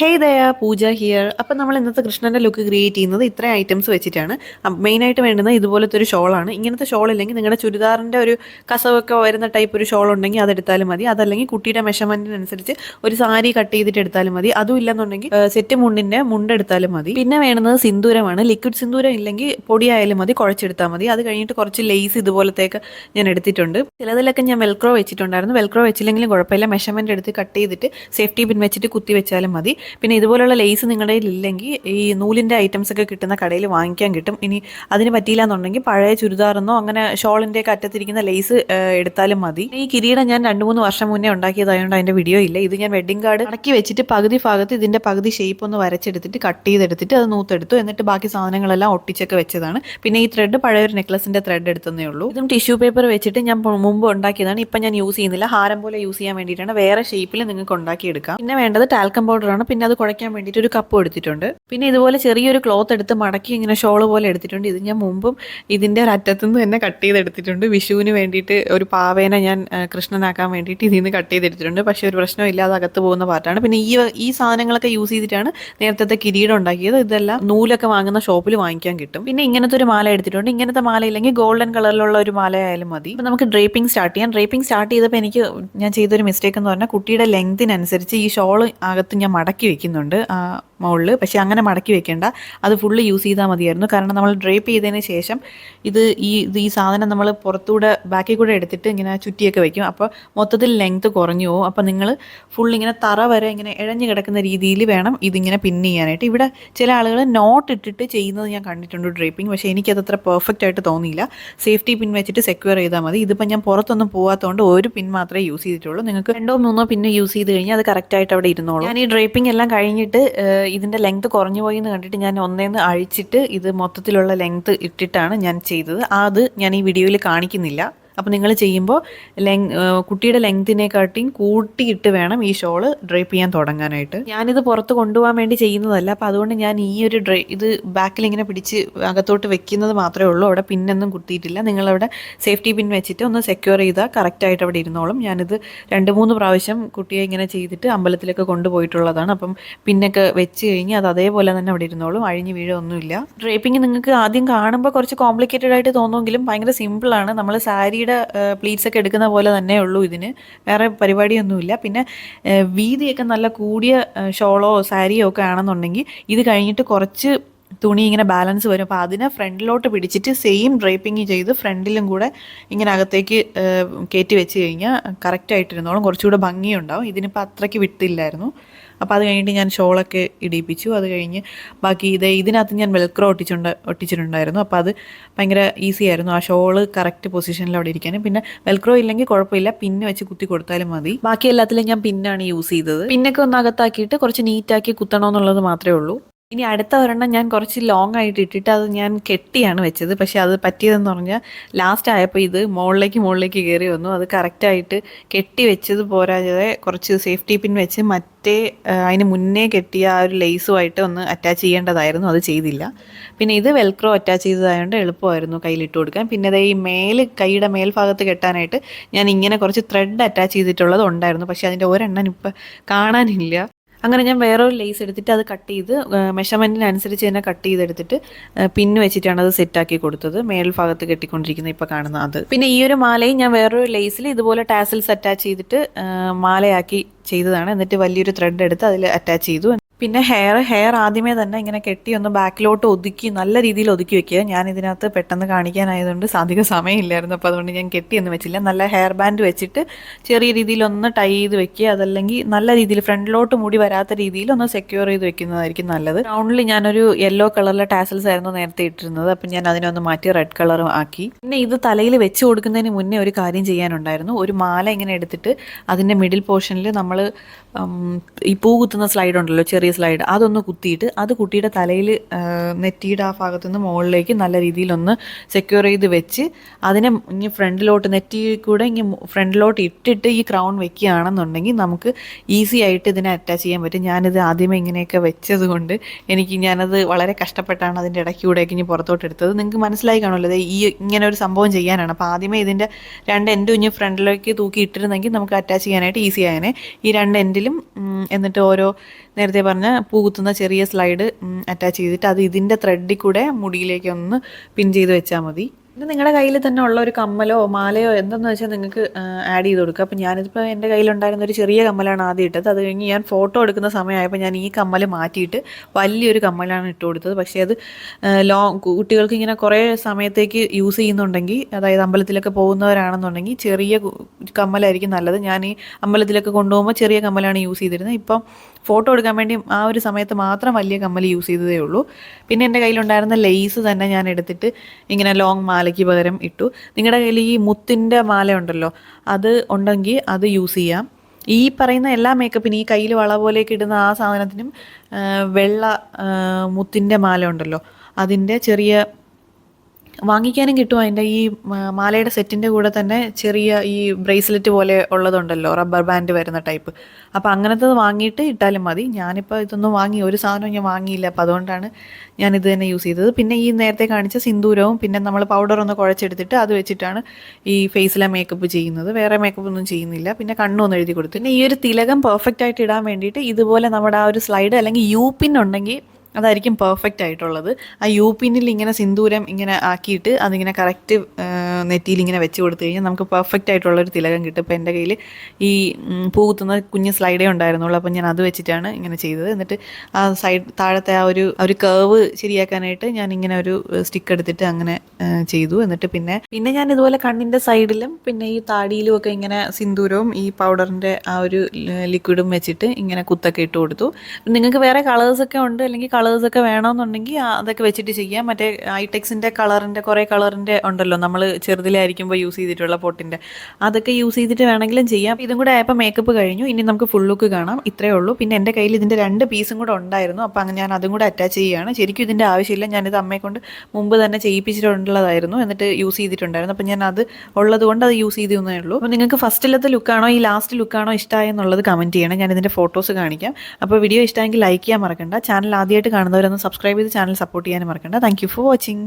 ഹേ ദയ പൂജ ഹിയർ അപ്പം നമ്മൾ ഇന്നത്തെ കൃഷ്ണന്റെ ലുക്ക് ക്രിയേറ്റ് ചെയ്യുന്നത് ഇത്രയും ഐറ്റംസ് വെച്ചിട്ടാണ്. മെയിനായിട്ട് വേണ്ടുന്നത് ഇതുപോലത്തെ ഒരു ഷോളാണ് ഇങ്ങനത്തെ ഷോൾ ഇല്ലെങ്കിൽ നിങ്ങളുടെ ചുരിദാറിന്റെ ഒരു കസവൊക്കെ വരുന്ന ടൈപ്പ് ഒരു ഷോൾ ഉണ്ടെങ്കിൽ അതെടുത്താലും മതി. അതല്ലെങ്കിൽ കുട്ടിയുടെ മെഷർമെന്റിനനുസരിച്ച് ഒരു സാരി കട്ട് ചെയ്തിട്ട് എടുത്താലും മതി. അതും ഇല്ലെന്നുണ്ടെങ്കിൽ സെറ്റ് മുണ്ടിന്റെ മുണ്ടെടുത്താലും മതി. പിന്നെ വേണ്ടുന്നത് സിന്ദൂരമാണ്. ലിക്വിഡ് സിന്ദൂരം ഇല്ലെങ്കിൽ പൊടിയായാലും മതി കുഴച്ചെടുത്താൽ മതി. അത് കഴിഞ്ഞിട്ട് കുറച്ച് ലേസ് ഇതുപോലത്തേക്ക് ഞാൻ എടുത്തിട്ടുണ്ട്. ചിലതിലൊക്കെ ഞാൻ വെൽക്രോ വെച്ചിട്ടുണ്ടായിരുന്നു. വെൽക്രോ വെച്ചില്ലെങ്കിലും കുഴപ്പമില്ല. മെഷർമെന്റ് എടുത്ത് കട്ട് ചെയ്തിട്ട് സേഫ്റ്റി പിൻ വെച്ചിട്ട് കുത്തി വെച്ചാലും മതി. പിന്നെ ഇതുപോലുള്ള ലേസ് നിങ്ങളുടെ ഇല്ലെങ്കിൽ ഈ നൂലിന്റെ ഐറ്റംസ് ഒക്കെ കിട്ടുന്ന കടയിൽ വാങ്ങിക്കാൻ കിട്ടും. ഇനി അതിന് പറ്റിയില്ല എന്നുണ്ടെങ്കിൽ പഴയ ചുരിദാറെന്നോ അങ്ങനെ ഷോളിന്റെ ഒക്കെ അറ്റത്തിരിക്കുന്ന ലേസ് എടുത്താലും മതി. ഈ കിരീടം ഞാൻ രണ്ട് മൂന്ന് വർഷം മുന്നേ ഉണ്ടാക്കിയതായതുകൊണ്ട് അതിന്റെ വീഡിയോ ഇല്ല. ഇത് ഞാൻ വെഡിങ് കാർഡ് ഇടക്കി വെച്ചിട്ട് പകുതി ഭാഗത്ത് ഇതിന്റെ പകുതി ഷേപ്പ് ഒന്ന് വരച്ചെടുത്തിട്ട് കട്ട് ചെയ്തെടുത്തിട്ട് അത് നൂത്തെടുത്തു. എന്നിട്ട് ബാക്കി സാധനങ്ങളെല്ലാം ഒട്ടിച്ചൊക്കെ വെച്ചതാണ്. പിന്നെ ഈ ത്രെഡ് പഴയ ഒരു നെക്ലസിന്റെ ത്രെഡ് എടുത്തതേ ഉള്ളൂ. ഇതും ടിഷ്യൂ പേപ്പർ വെച്ചിട്ട് ഞാൻ മുമ്പ് ഉണ്ടാക്കിയതാണ്. ഇപ്പം ഞാൻ യൂസ് ചെയ്യുന്നില്ല. ഹാരം പോലെ യൂസ് ചെയ്യാൻ വേണ്ടിയിട്ടാണ്. വേറെ ഷേപ്പിൽ നിങ്ങൾക്ക് ഉണ്ടാക്കിയെടുക്കാം. പിന്നെ വേണ്ടത് ടാൽക്കം പൗഡറാണ് പിന്നെ അത് കുഴയ്ക്കാൻ വേണ്ടിയിട്ട് ഒരു കപ്പ് എടുത്തിട്ടുണ്ട്. പിന്നെ ഇതുപോലെ ചെറിയൊരു ക്ലോത്ത് എടുത്ത് മടക്കി ഇങ്ങനെ ഷോൾ പോലെ എടുത്തിട്ടുണ്ട്. ഇത് ഞാൻ മുമ്പും ഇതിന്റെ ഒരു തന്നെ കട്ട് ചെയ്തെടുത്തിട്ടുണ്ട്. വിഷുവിന് വേണ്ടിയിട്ട് ഒരു പാവേനെ ഞാൻ കൃഷ്ണനാക്കാൻ വേണ്ടിയിട്ട് ഇതിൽ നിന്ന് കട്ട് ചെയ്തെടുത്തിട്ടുണ്ട്. പക്ഷേ ഒരു പ്രശ്നമില്ല അത് അകത്ത് പോകുന്ന പാർട്ടാണ് പിന്നെ ഈ ഈ സാധനങ്ങളൊക്കെ യൂസ് ചെയ്തിട്ടാണ് നേരത്തെ കിരീടം ഉണ്ടാക്കിയത്. ഇതെല്ലാം നൂലൊക്കെ വാങ്ങുന്ന ഷോപ്പിൽ വാങ്ങിക്കാൻ കിട്ടും. പിന്നെ ഇങ്ങനത്തെ ഒരു മാല എടുത്തിട്ടുണ്ട്. ഇങ്ങനത്തെ മാല ഇല്ലെങ്കിൽ ഗോൾഡൻ കളറിലുള്ള ഒരു മാലയായാലും മതി. അപ്പം നമുക്ക് ഡ്രേപ്പിംഗ് സ്റ്റാർട്ട് ചെയ്യാം. ഡ്രേപ്പിംഗ് സ്റ്റാർട്ട് ചെയ്തപ്പോൾ എനിക്ക് ഞാൻ ചെയ്തൊരു മിസ്റ്റേക്ക് എന്ന് പറഞ്ഞാൽ കുട്ടിയുടെ ലെങ്തിനനുസരിച്ച് ഈ ഷോൾ അകത്ത് ഞാൻ മടക്കി വെക്കുന്നുണ്ട്. ആ മുകളിൽ പക്ഷേ അങ്ങനെ മടക്കി വെക്കേണ്ട. അത് ഫുള്ള് യൂസ് ചെയ്താൽ മതിയായിരുന്നു. കാരണം നമ്മൾ ഡ്രേപ്പ് ചെയ്തതിന് ശേഷം ഇത് ഈ ഇത് ഈ സാധനം നമ്മൾ പുറത്തൂടെ ബാക്കിൽ കൂടെ എടുത്തിട്ട് ഇങ്ങനെ ചുറ്റിയൊക്കെ വെക്കും. അപ്പോൾ മൊത്തത്തിൽ ലെങ്ത്ത് കുറഞ്ഞു പോകും. അപ്പോൾ നിങ്ങൾ ഫുൾ ഇങ്ങനെ തറ വരെ ഇങ്ങനെ ഇഴഞ്ഞു കിടക്കുന്ന രീതിയിൽ വേണം ഇതിങ്ങനെ പിൻ ചെയ്യാനായിട്ട്. ഇവിടെ ചില ആളുകൾ നോട്ട് ഇട്ടിട്ട് ചെയ്യുന്നത് ഞാൻ കണ്ടിട്ടുണ്ട് ഡ്രേപ്പിംഗ് പക്ഷേ എനിക്കത് അത്ര പെർഫെക്റ്റ് ആയിട്ട് തോന്നിയില്ല. സേഫ്റ്റി പിൻ വെച്ചിട്ട് സെക്യൂർ ചെയ്താൽ മതി. ഇതിപ്പോൾ ഞാൻ പുറത്തൊന്നും പോകാത്തതുകൊണ്ട് ഒരു പിൻ മാത്രമേ യൂസ് ചെയ്തിട്ടുള്ളൂ. നിങ്ങൾക്ക് രണ്ടോ മൂന്നോ പിന്നെ യൂസ് ചെയ്ത് കഴിഞ്ഞാൽ അത് കറക്റ്റായിട്ട് അവിടെ ഇരുന്നോളൂ. ഞാൻ ഈ ഡ്രേപ്പിംഗ് എല്ലാം കഴിഞ്ഞിട്ട് ഇതിന്റെ ലെങ്ത് കുറഞ്ഞു പോയി എന്ന് കണ്ടിട്ട് ഞാൻ ഒന്നേന്ന് അഴിച്ചിട്ട് ഇത് മൊത്തത്തിലുള്ള ലെങ്ത് ഇട്ടിട്ടാണ് ഞാൻ ചെയ്തത്. അത് ഞാൻ ഈ വീഡിയോയിൽ കാണിക്കുന്നില്ല. അപ്പോൾ നിങ്ങൾ ചെയ്യുമ്പോൾ ലെങ് കുട്ടിയുടെ ലെങ്തിനെക്കാട്ടിയും കൂട്ടിയിട്ട് വേണം ഈ ഷോൾ ഡ്രേപ്പ് ചെയ്യാൻ തുടങ്ങാനായിട്ട്. ഞാനിത് പുറത്ത് കൊണ്ടുപോകാൻ വേണ്ടി ചെയ്യുന്നതല്ല. അപ്പോൾ അതുകൊണ്ട് ഞാൻ ഈ ഒരു ഡ്രേ ഇത് ബാക്കിൽ ഇങ്ങനെ പിടിച്ച് അകത്തോട്ട് വെക്കുന്നത് മാത്രമേ ഉള്ളൂ. അവിടെ പിന്നൊന്നും കുത്തിയിട്ടില്ല. നിങ്ങളവിടെ സേഫ്റ്റി പിൻ വെച്ചിട്ട് ഒന്ന് സെക്യൂർ ചെയ്താൽ കറക്റ്റായിട്ട് അവിടെ ഇരുന്നോളും. ഞാനിത് രണ്ട് മൂന്ന് പ്രാവശ്യം കുട്ടിയെ ഇങ്ങനെ ചെയ്തിട്ട് അമ്പലത്തിലൊക്കെ കൊണ്ടുപോയിട്ടുള്ളതാണ്. അപ്പം പിന്നൊക്കെ വെച്ച് കഴിഞ്ഞ് അത് അതേപോലെ തന്നെ അവിടെ ഇരുന്നോളും. അഴിഞ്ഞ് വീഴൊന്നുമില്ല ഡ്രേപ്പിംഗ് നിങ്ങൾക്ക് ആദ്യം കാണുമ്പോൾ കുറച്ച് കോംപ്ലിക്കേറ്റഡ് ആയിട്ട് തോന്നുമെങ്കിലും ഭയങ്കര സിമ്പിളാണ് നമ്മൾ സാരിയുടെ പ്ലീറ്റ്സ് ഒക്കെ എടുക്കുന്ന പോലെ തന്നെ ഉള്ളൂ ഇതിന്. വേറെ പരിപാടിയൊന്നുമില്ല. പിന്നെ വീതിയൊക്കെ നല്ല കൂടിയ ഷോളോ സാരിയോ ഒക്കെ ആണെന്നുണ്ടെങ്കിൽ ഇത് കഴിഞ്ഞിട്ട് കുറച്ച് തുണി ഇങ്ങനെ ബാലൻസ് വരും. അപ്പോൾ അതിനെ ഫ്രണ്ടിലോട്ട് പിടിച്ചിട്ട് സെയിം ഡ്രേപ്പിംഗ് ചെയ്ത് ഫ്രണ്ടിലും കൂടെ ഇങ്ങനെ അകത്തേക്ക് കയറ്റി വെച്ച് കഴിഞ്ഞാൽ കറക്റ്റായിട്ടിരുന്നോളും കുറച്ചുകൂടെ ഭംഗിയുണ്ടാവും. ഇതിനിപ്പോൾ അത്രയ്ക്ക് വിട്ടില്ലായിരുന്നു. അപ്പോൾ അത് കഴിഞ്ഞിട്ട് ഞാൻ ഷോളൊക്കെ ഇടിപ്പിച്ചു. അത് കഴിഞ്ഞ് ബാക്കി ഇത് ഇതിനകത്ത് ഞാൻ വെൽക്രോ ഒട്ടിച്ചുണ്ട് ഒട്ടിച്ചിട്ടുണ്ടായിരുന്നു. അപ്പോൾ അത് ഭയങ്കര ഈസി ആയിരുന്നു. ആ ഷോൾ കറക്റ്റ് പൊസിഷനിൽ അവിടെ ഇരിക്കാനും. പിന്നെ വെൽക്രോ ഇല്ലെങ്കിൽ കുഴപ്പമില്ല. പിന്നെ വെച്ച് കുത്തി കൊടുത്താലും മതി. ബാക്കി എല്ലാത്തിലും ഞാൻ പിന്നാണ് യൂസ് ചെയ്തത്. പിന്നൊക്കെ ഒന്ന് അകത്താക്കിയിട്ട് കുറച്ച് നീറ്റാക്കി കുത്തണമെന്നുള്ളത് മാത്രമേ ഉള്ളൂ. ഇനി അടുത്ത ഒരെണ്ണം ഞാൻ കുറച്ച് ലോങ് ആയിട്ട് ഇട്ടിട്ട് അത് ഞാൻ കെട്ടിയാണ് വെച്ചത്. പക്ഷേ അത് പറ്റിയതെന്ന് പറഞ്ഞാൽ ലാസ്റ്റ് ആയപ്പോൾ ഇത് മുകളിലേക്ക് മുകളിലേക്ക് കയറി വന്നു. അത് കറക്റ്റായിട്ട് കെട്ടി വെച്ചത് പോരാതെ കുറച്ച് സേഫ്റ്റി പിൻ വെച്ച് മറ്റേ അതിന് മുന്നേ കെട്ടിയ ആ ഒരു ലേസുമായിട്ട് ഒന്ന് അറ്റാച്ച് ചെയ്യേണ്ടതായിരുന്നു. അത് ചെയ്തില്ല. പിന്നെ ഇത് വെൽക്രോ അറ്റാച്ച് ചെയ്തതായതുകൊണ്ട് എളുപ്പമായിരുന്നു കയ്യിലിട്ട് കൊടുക്കാൻ. പിന്നെ ദേ ഈ മേൽ കൈയുടെ മേൽഭാഗത്ത് കെട്ടാനായിട്ട് ഞാൻ ഇങ്ങനെ കുറച്ച് ത്രെഡ് അറ്റാച്ച് ചെയ്തിട്ടുള്ളത് ഉണ്ടായിരുന്നു. പക്ഷേ അതിന്റെ ഒരെണ്ണം ഇപ്പം കാണാനില്ല. അങ്ങനെ ഞാൻ വേറൊരു ലേസ് എടുത്തിട്ട് അത് കട്ട് ചെയ്ത് മെഷർമെന്റിനനുസരിച്ച് തന്നെ കട്ട് ചെയ്തെടുത്തിട്ട് പിന്ന് വെച്ചിട്ടാണ് അത് സെറ്റാക്കി കൊടുത്തത്. മേൽ ഭാഗത്ത് കെട്ടിക്കൊണ്ടിരിക്കുന്നത് ഇപ്പോൾ കാണുന്ന അത്. പിന്നെ ഈ ഒരു മാലയും ഞാൻ വേറൊരു ലേസിൽ ഇതുപോലെ ടാസിൽസ് അറ്റാച്ച് ചെയ്തിട്ട് മാലയാക്കി ചെയ്തതാണ്. എന്നിട്ട് വലിയൊരു ത്രെഡ് എടുത്ത് അതിൽ അറ്റാച്ച് ചെയ്തു. പിന്നെ ഹെയർ ഹെയർ ആദ്യമേ തന്നെ ഇങ്ങനെ കെട്ടി ഒന്ന് ബാക്കിലോട്ട് ഒതുക്കി നല്ല രീതിയിൽ ഒതുക്കി വെക്കുക. ഞാൻ ഇതിനകത്ത് പെട്ടെന്ന് കാണിക്കാനായതുകൊണ്ട് അധികം സമയമില്ലായിരുന്നു. അപ്പോൾ അതുകൊണ്ട് ഞാൻ കെട്ടിയൊന്നും വെച്ചില്ല. നല്ല ഹെയർ ബാൻഡ് വെച്ചിട്ട് ചെറിയ രീതിയിൽ ഒന്ന് ടൈ ചെയ്ത് വെക്കുക. അതല്ലെങ്കിൽ നല്ല രീതിയിൽ ഫ്രണ്ടിലോട്ട് മുടി വരാത്ത രീതിയിൽ ഒന്ന് സെക്യൂർ ചെയ്ത് വെക്കുന്നതായിരിക്കും നല്ലത്. റൗണ്ടിൽ ഞാനൊരു യെല്ലോ കളറിലെ ടാസൽസ് ആയിരുന്നു നേരത്തെ ഇട്ടിരുന്നത്. അപ്പം ഞാൻ അതിനെ ഒന്ന് മാറ്റി റെഡ് കളറും ആക്കി. പിന്നെ ഇത് തലയിൽ വെച്ച് കൊടുക്കുന്നതിന് മുന്നേ ഒരു കാര്യം ചെയ്യാനുണ്ടായിരുന്നു. ഒരു മാല ഇങ്ങനെ എടുത്തിട്ട് അതിന്റെ മിഡിൽ പോർഷനിൽ നമ്മൾ ഈ പൂ കുത്തുന്ന സ്ലൈഡ് ഉണ്ടല്ലോ ചെറിയ സ്ലൈഡ് അതൊന്ന് കുത്തിയിട്ട് അത് കുട്ടിയുടെ തലയിൽ നെറ്റിയുടെ ആ ഭാഗത്തു നിന്ന് മുകളിലേക്ക് നല്ല രീതിയിലൊന്ന് സെക്യൂർ ചെയ്ത് വെച്ച് അതിനെ ഇനി ഫ്രണ്ടിലോട്ട് നെറ്റി കൂടെ ഇനി ഫ്രണ്ടിലോട്ട് ഇട്ടിട്ട് ഈ ക്രൗൺ വെക്കുകയാണെന്നുണ്ടെങ്കിൽ നമുക്ക് ഈസി ആയിട്ട് ഇതിനെ അറ്റാച്ച് ചെയ്യാൻ പറ്റും. ഞാനിത് ആദ്യമേ ഇങ്ങനെയൊക്കെ വെച്ചത് കൊണ്ട് എനിക്ക് ഞാനത് വളരെ കഷ്ടപ്പെട്ടാണ് അതിന്റെ ഇടയ്ക്ക് കൂടെയൊക്കെ ഇനി പുറത്തോട്ട് എടുത്തത്. നിങ്ങൾക്ക് മനസ്സിലായി കാണുമല്ലോ അതെ ഈ ഇങ്ങനെ ഒരു സംഭവം ചെയ്യാനാണ്. അപ്പോൾ ആദ്യമേ ഇതിന്റെ രണ്ട് എൻഡും ഇനി ഫ്രണ്ടിലേക്ക് തൂക്കി ഇട്ടിരുന്നെങ്കിൽ നമുക്ക് അറ്റാച്ച് ചെയ്യാനായിട്ട് ഈസി ആയനെ. ഈ രണ്ട് എൻഡിലും എന്നിട്ട് ഓരോ നേരത്തെ പറഞ്ഞ പൂകുത്തുന്ന ചെറിയ സ്ലൈഡ് അറ്റാച്ച് ചെയ്തിട്ട് അത് ഇതിന്റെ ത്രെഡിൽ കൂടെ മുടിയിലേക്ക് ഒന്ന് പിൻ ചെയ്ത് വെച്ചാൽ മതി. പിന്നെ നിങ്ങളുടെ കയ്യിൽ തന്നെ ഉള്ള ഒരു കമ്മലോ മാലയോ എന്തെന്ന് വെച്ചാൽ നിങ്ങൾക്ക് ആഡ് ചെയ്ത് കൊടുക്കുക അപ്പോൾ ഞാനിപ്പോൾ എന്റെ കയ്യിലുണ്ടായിരുന്ന ഒരു ചെറിയ കമ്മലാണ് ആദ്യം ഇട്ടത്. അത് കഴിഞ്ഞ് ഞാൻ ഫോട്ടോ എടുക്കുന്ന സമയമായപ്പോൾ ഞാൻ ഈ കമ്മൽ മാറ്റിയിട്ട് വലിയൊരു കമ്മലാണ് ഇട്ട് കൊടുത്തത്. പക്ഷേ അത് ലോങ് കുട്ടികൾക്ക് ഇങ്ങനെ കുറേ സമയത്തേക്ക് യൂസ് ചെയ്യുന്നുണ്ടെങ്കിൽ അതായത് അമ്പലത്തിലൊക്കെ പോകുന്നവരാണെന്നുണ്ടെങ്കിൽ ചെറിയ കമ്മലായിരിക്കും നല്ലത്. ഞാൻ ഈ അമ്പലത്തിലൊക്കെ കൊണ്ടുപോകുമ്പോൾ ചെറിയ കമ്മലാണ് യൂസ് ചെയ്തിരുന്നത്. ഇപ്പം ഫോട്ടോ എടുക്കാൻ വേണ്ടി ആ ഒരു സമയത്ത് മാത്രം വലിയ കമ്മൽ യൂസ് ചെയ്തതേ ഉള്ളൂ. പിന്നെ എന്റെ കയ്യിലുണ്ടായിരുന്ന ലെയ്സ് തന്നെ ഞാൻ എടുത്തിട്ട് ഇങ്ങനെ ലോങ് മാലയ്ക്ക് പകരം ഇട്ടു. നിങ്ങളുടെ കയ്യിൽ ഈ മുത്തിന്റെ മാല ഉണ്ടല്ലോ അത് ഉണ്ടെങ്കിൽ അത് യൂസ് ചെയ്യാം. ഈ പറയുന്ന എല്ലാ മേക്കപ്പിനും ഈ കയ്യിൽ വള പോലെയൊക്കെ ഇടുന്ന ആ സാധനത്തിനും വെള്ള മുത്തിന്റെ മാല ഉണ്ടല്ലോ അതിന്റെ ചെറിയ വാങ്ങിക്കാനും കിട്ടും അതിന്റെ ഈ മാലയുടെ സെറ്റിന്റെ കൂടെ തന്നെ ചെറിയ ഈ ബ്രേസ്ലെറ്റ് പോലെ ഉള്ളതുണ്ടല്ലോ റബ്ബർ ബാൻഡ് വരുന്ന ടൈപ്പ്. അപ്പോൾ അങ്ങനത്തത് വാങ്ങിയിട്ട് ഇട്ടാലും മതി. ഞാനിപ്പോൾ ഇതൊന്നും വാങ്ങി ഒരു സാധനവും ഞാൻ വാങ്ങിയില്ല. അപ്പോൾ അതുകൊണ്ടാണ് ഞാൻ ഇത് തന്നെ യൂസ് ചെയ്തത്. പിന്നെ ഈ നേരത്തെ കാണിച്ച സിന്ദൂരവും പിന്നെ നമ്മൾ പൗഡർ ഒന്ന് കുഴച്ചെടുത്തിട്ട് അത് വെച്ചിട്ടാണ് ഈ ഫേസിലെ മേക്കപ്പ് ചെയ്യുന്നത്. വേറെ മേക്കപ്പ് ഒന്നും ചെയ്യുന്നില്ല. പിന്നെ കണ്ണൊന്നും എഴുതി കൊടുത്തു. പിന്നെ ഈ ഒരു തിലകം പെർഫെക്റ്റ് ആയിട്ട് ഇടാൻ വേണ്ടിയിട്ട് ഇതുപോലെ നമ്മുടെ ആ ഒരു സ്ലൈഡ് അല്ലെങ്കിൽ യു പിൻ ഉണ്ടെങ്കിൽ അതായിരിക്കും പെർഫെക്റ്റ് ആയിട്ടുള്ളത്. ആ യു പിന്നിൽ ഇങ്ങനെ സിന്ദൂരം ഇങ്ങനെ ആക്കിയിട്ട് അതിങ്ങനെ കറക്റ്റ് നെറ്റിയിൽ ഇങ്ങനെ വെച്ച് കൊടുത്തു കഴിഞ്ഞാൽ നമുക്ക് പെർഫെക്റ്റ് ആയിട്ടുള്ളൊരു തിലകം കിട്ടും. ഇപ്പോൾ എന്റെ കയ്യിൽ ഈ പൂത്തുന്ന കുഞ്ഞ് സ്ലൈഡേ ഉണ്ടായിരുന്നുള്ളൂ. അപ്പോൾ ഞാൻ അത് വെച്ചിട്ടാണ് ഇങ്ങനെ ചെയ്തത്. എന്നിട്ട് ആ സൈഡ് താഴത്തെ ആ ഒരു ഒരു കേവ് ശരിയാക്കാനായിട്ട് ഞാൻ ഇങ്ങനെ ഒരു സ്റ്റിക്ക് എടുത്തിട്ട് അങ്ങനെ ചെയ്തു. എന്നിട്ട് പിന്നെ പിന്നെ ഞാൻ ഇതുപോലെ കണ്ണിന്റെ സൈഡിലും പിന്നെ ഈ താടിയിലും ഒക്കെ ഇങ്ങനെ സിന്ദൂരവും ഈ പൗഡറിന്റെ ആ ഒരു ലിക്വിഡും വെച്ചിട്ട് ഇങ്ങനെ കുത്തൊക്കെ ഇട്ട് കൊടുത്തു. നിങ്ങൾക്ക് വേറെ കളേഴ്സൊക്കെ ഉണ്ട്? അല്ലെങ്കിൽ കളേഴ്സൊക്കെ വേണമെന്നുണ്ടെങ്കിൽ അതൊക്കെ വെച്ചിട്ട് ചെയ്യാം. മറ്റേ ഐടെക്സിന്റെ കളറിന്റെ കുറേ കളറിന്റെ ഉണ്ടല്ലോ. നമ്മൾ ചെറുതിലായിരിക്കുമ്പോൾ യൂസ് ചെയ്തിട്ടുള്ള പൊട്ടിന്റെ അതൊക്കെ യൂസ് ചെയ്തിട്ട് വേണമെങ്കിലും ചെയ്യാം. ഇതും കൂടെ ആയപ്പോൾ മേക്കപ്പ് കഴിഞ്ഞു. ഇനി നമുക്ക് ഫുൾ ലുക്ക് കാണാം. ഇത്രയേ ഉള്ളൂ. പിന്നെ എന്റെ കയ്യിൽ ഇതിന്റെ രണ്ട് പീസും കൂടെ ഉണ്ടായിരുന്നു. അപ്പോൾ ഞാൻ അതും കൂടെ അറ്റാച്ച് ചെയ്യുകയാണ്. ശരിക്കും ഇതിന്റെ ആവശ്യമില്ല. ഞാനിത് അമ്മയെ കൊണ്ട് മുമ്പ് തന്നെ ചെയ്യിപ്പിച്ചിട്ടുള്ളതായിരുന്നു. എന്നിട്ട് യൂസ് ചെയ്തിട്ടുണ്ടായിരുന്നു. അപ്പോൾ ഞാൻ അത് ഉള്ളത് കൊണ്ട് അത് യൂസ് ചെയ്തേ ഉള്ളൂ. അപ്പോൾ നിങ്ങൾക്ക് ഫസ്റ്റിലത്തെ ലുക്കാണോ ഈ ലാസ്റ്റ് ലുക്കാണോ ഇഷ്ടമായെന്നുള്ളത് കമന്റ് ചെയ്യണം. ഞാൻ ഇതിന്റെ ഫോട്ടോസ് കാണിക്കാം. അപ്പോൾ വീഡിയോ ഇഷ്ടമെങ്കിൽ ലൈക്ക് ചെയ്യാൻ മറക്കണ്ട. ചാനൽ ആദ്യമായിട്ട് കാണുന്നവരൊന്ന് സബ്സ്ക്രൈബ് ചെയ്ത് ചാനൽ സപ്പോർട്ട് ചെയ്യാനും മറക്കണ്ട. Thank for watching